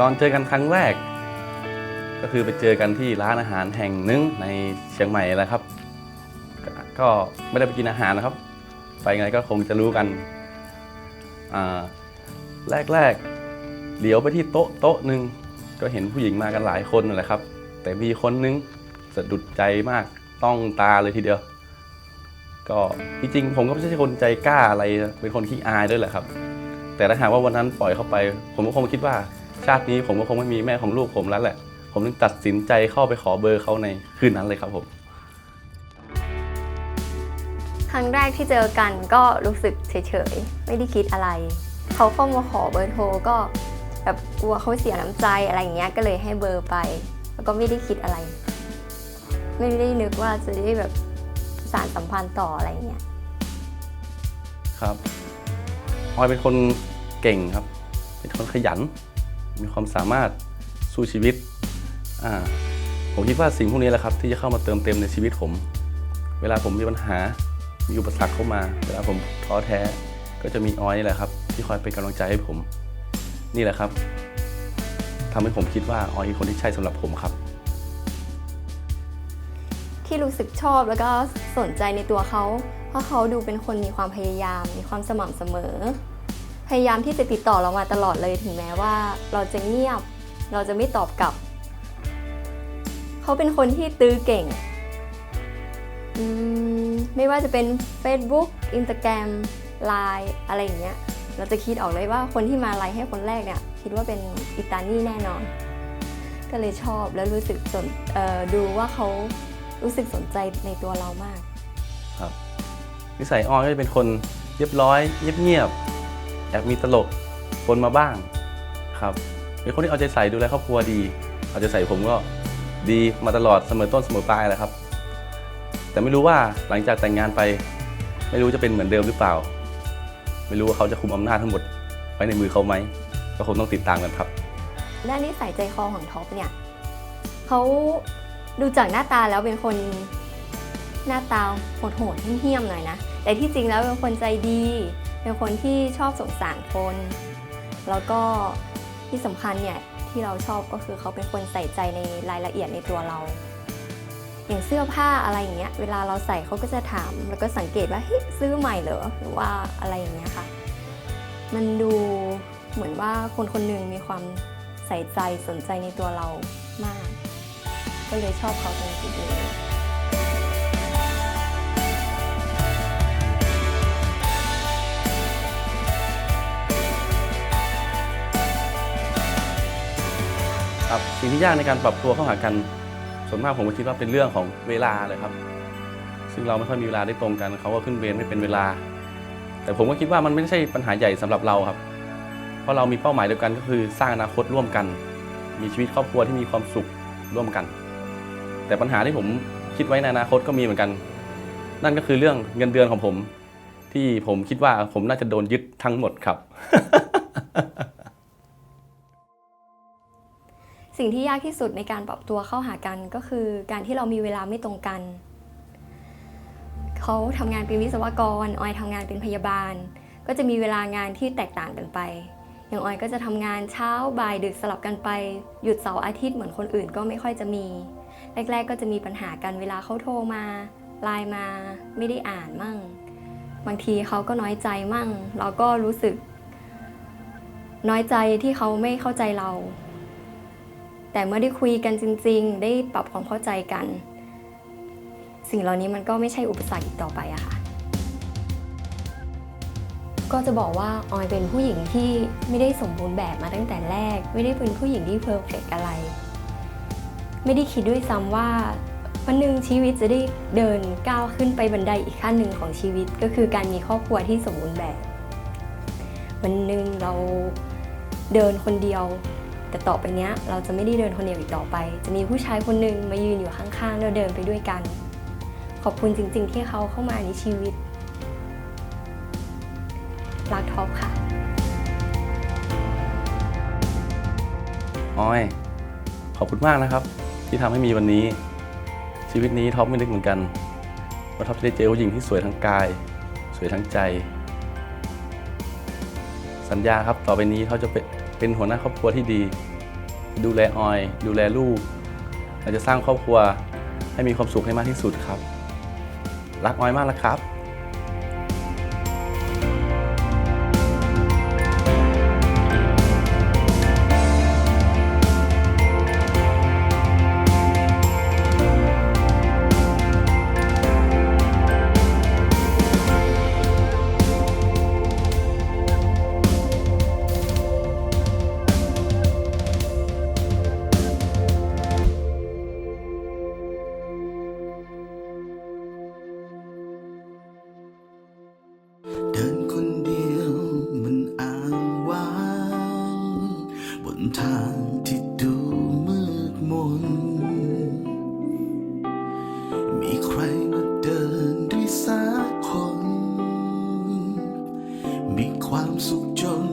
ตอนเจอกันครั้งแรก ก็คือไปเจอกันที่ร้านอาหารแห่งหนึ่งในเชียงใหม่แหละครับ ก็ก็ไม่ได้ไปกินอาหารนะครับ ไปไงก็คงจะรู้กันอ่าแรกๆเดี๋ยวไปที่โต๊ะโต๊ะหนึ่งก็เห็นผู้หญิงมากันหลายคนนั่นแหละครับ แต่มีคนนึงสะดุดใจมากต้องตาเลยทีเดียว ก็จริงๆผมก็ไม่ใช่คนใจกล้าอะไรเป็นคนขี้อายด้วยแหละครับ แต่ถ้าหากว่าวันนั้นปล่อยเข้าไป ผมก็คงคิดว่า ชาตินี้ผมก็คงไม่มีแม่ของลูกผมแล้วแหละ ผมจึงตัดสินใจเข้าไปขอเบอร์เขาในคืนนั้นเลยครับผม ครั้งแรกที่เจอกันก็รู้สึกเฉยๆ ไม่ได้คิดอะไร เขาเข้ามาขอเบอร์โทรก็แบบกลัวเขาเสียน้ำใจอะไรอย่างเงี้ยก็เลยให้เบอร์ไป แล้วก็ไม่ได้คิดอะไร ไม่ได้นึกว่าจะได้แบบสารสัมพันธ์ต่ออะไรอย่างเงี้ยครับออยเป็นคนเก่งครับ เป็นคนขยัน มีความสามารถสู้ชีวิต ผมคิดว่าสิ่งพวกนี้แหละครับ ที่จะเข้ามาเติมเต็มในชีวิตผม เวลาผมมีปัญหา มีอุปสรรคเข้ามา เวลาผมท้อแท้ ก็จะมีออยนี่แหละครับ ที่คอยเป็นกำลังใจให้ผม นี่แหละครับทำให้ผมคิดว่าออยคือคนที่ใช่สำหรับผมครับ ที่รู้สึกชอบแล้วก็สนใจในตัวเขา เพราะเขาดูเป็นคนมีความพยายาม มีความสม่ำเสมอ พยายามที่จะติดต่อเรามาตลอดเลยถึงแม้ว่า เราจะเงียบ เราจะไม่ตอบกลับ เขาเป็นคนที่ตื้อเก่งมไม่ว่าจะเป็น Facebook Instagram Line อะไรอย่างเงี้ย เราจะคิดออกเลยว่าคนที่มาไลค์ให้คนแรกเนี่ย คิดว่าเป็นอิตานี่แน่นอน ก็เลยชอบแล้วรู้สึกสนดูว่าเขารู้สึกสนใจในตัวเรามาก ครับนิสัยออยก็จะเป็นคนเรียบร้อยเงียบๆ แอบมีตลกปนมาบ้างครับเป็นคนที่เอาใจใส่ดูแลครอบครัวดี เอาใจใส่ผมก็ดีมาตลอดเสมอต้นเสมอปลายแหละครับ แต่ไม่รู้ว่าหลังจากแต่งงานไป ไม่รู้จะเป็นเหมือนเดิมหรือเปล่า ไม่รู้ว่าเขาจะคุมอำนาจทั้งหมดไว้ในมือเขาไหมก็คงต้องติดตามกันครับด้านนิสัยใจคอของท็อปเนี่ยเขาดูจากหน้าตาแล้วเป็นคนหน้าตาโหดๆเหี้ยมๆหน่อยนะ แต่ที่จริงแล้วเป็นคนใจดี เป็นคนที่ชอบสงสารคน แล้วก็ที่สำคัญเนี่ยที่เราชอบก็คือเขาเป็นคนใส่ใจในรายละเอียดในตัวเรา อย่างเสื้อผ้าอะไรอย่างเงี้ยเวลาเราใส่เขาก็จะถาม แล้วก็สังเกตว่าเฮ้ยซื้อใหม่เหรอหรือว่าอะไรอย่างเงี้ยค่ะ มันดูเหมือนว่าคนคนหนึ่งมีความใส่ใจสนใจในตัวเรามาก ก็เลยชอบเขาตรงจุดนี้ ครับสิ่งที่ยากในการปรับตัวเข้าหากันส่วนมากผมก็คิดว่าเป็นเรื่องของเวลาเลยครับ ซึ่งเราไม่ค่อยมีเวลาได้ตรงกันเขาก็ขึ้นเวรไม่เป็นเวลา แต่ผมก็คิดว่ามันไม่ใช่ปัญหาใหญ่สำหรับเราครับ เพราะเรามีเป้าหมายเดียวกันก็คือสร้างอนาคตร่วมกัน มีชีวิตครอบครัวที่มีความสุขร่วมกัน แต่ปัญหาที่ผมคิดไว้ในอนาคตก็มีเหมือนกัน นั่นก็คือเรื่องเงินเดือนของผม ที่ผมคิดว่าผมน่าจะโดนยึดทั้งหมดครับ สิ่งที่ยากที่สุดในการปรับตัวเข้าหากันก็คือการที่เรามีเวลาไม่ตรงกัน เขาทำงานเป็นวิศวกร ออยทำงานเป็นพยาบาล ก็จะมีเวลางานที่แตกต่างกันไป อย่างออยก็จะทำงานเช้าบ่ายดึกสลับกันไป หยุดเสาร์อาทิตย์เหมือนคนอื่นก็ไม่ค่อยจะมี แรก ๆ ก็จะมีปัญหากันเวลาเขาโทรมาไลน์มา ไม่ได้อ่านมั่ง บางทีเขาก็น้อยใจมั่ง เราก็รู้สึก น้อยใจที่เขาไม่เข้าใจเรา แต่เมื่อได้คุยกันจริง ๆ ได้ปรับความเข้าใจกัน สิ่งเหล่านี้มันก็ไม่ใช่อุปสรรคอีกต่อไปอะค่ะ ก็จะบอกว่าออยเป็นผู้หญิงที่ไม่ได้สมบูรณ์แบบมาตั้งแต่แรก ไม่ได้เป็นผู้หญิงที่เพอร์เฟกอะไร ไม่ได้คิดด้วยซ้ำว่าวันหนึ่งชีวิตจะได้เดินก้าวขึ้นไปบันไดอีกขั้นหนึ่งของชีวิตก็คือการมีครอบครัวที่สมบูรณ์แบบ วันหนึ่งเราเดินคนเดียว แต่ต่อไปเนี้ยเราจะไม่ได้เดินคนเดียวอีกต่อไป จะมีผู้ชายคนหนึ่งมายืนอยู่ข้างๆแล้วเดินไปด้วยกัน ขอบคุณจริง ๆ ที่เขาเข้ามาในชีวิตรักท็อปค่ะ ออย ขอบคุณมากนะครับ ที่ทำให้มีวันนี้ ชีวิตนี้ท็อปไม่นึกเหมือนกันว่าท็อปจะได้เจอผู้หญิงที่สวยทั้งกาย สวยทั้งใจ สัญญาครับต่อไปนี้เขาจะเป็น เป็นหัวหน้าครอบครัวที่ดี ดูแลออย ดูแลลูกเราจะสร้างครอบครัวให้มีความสุขให้มากที่สุดครับ รักออยมากแล้วครับ มีใครมาเดินด้วยสักคน มีความสุขจน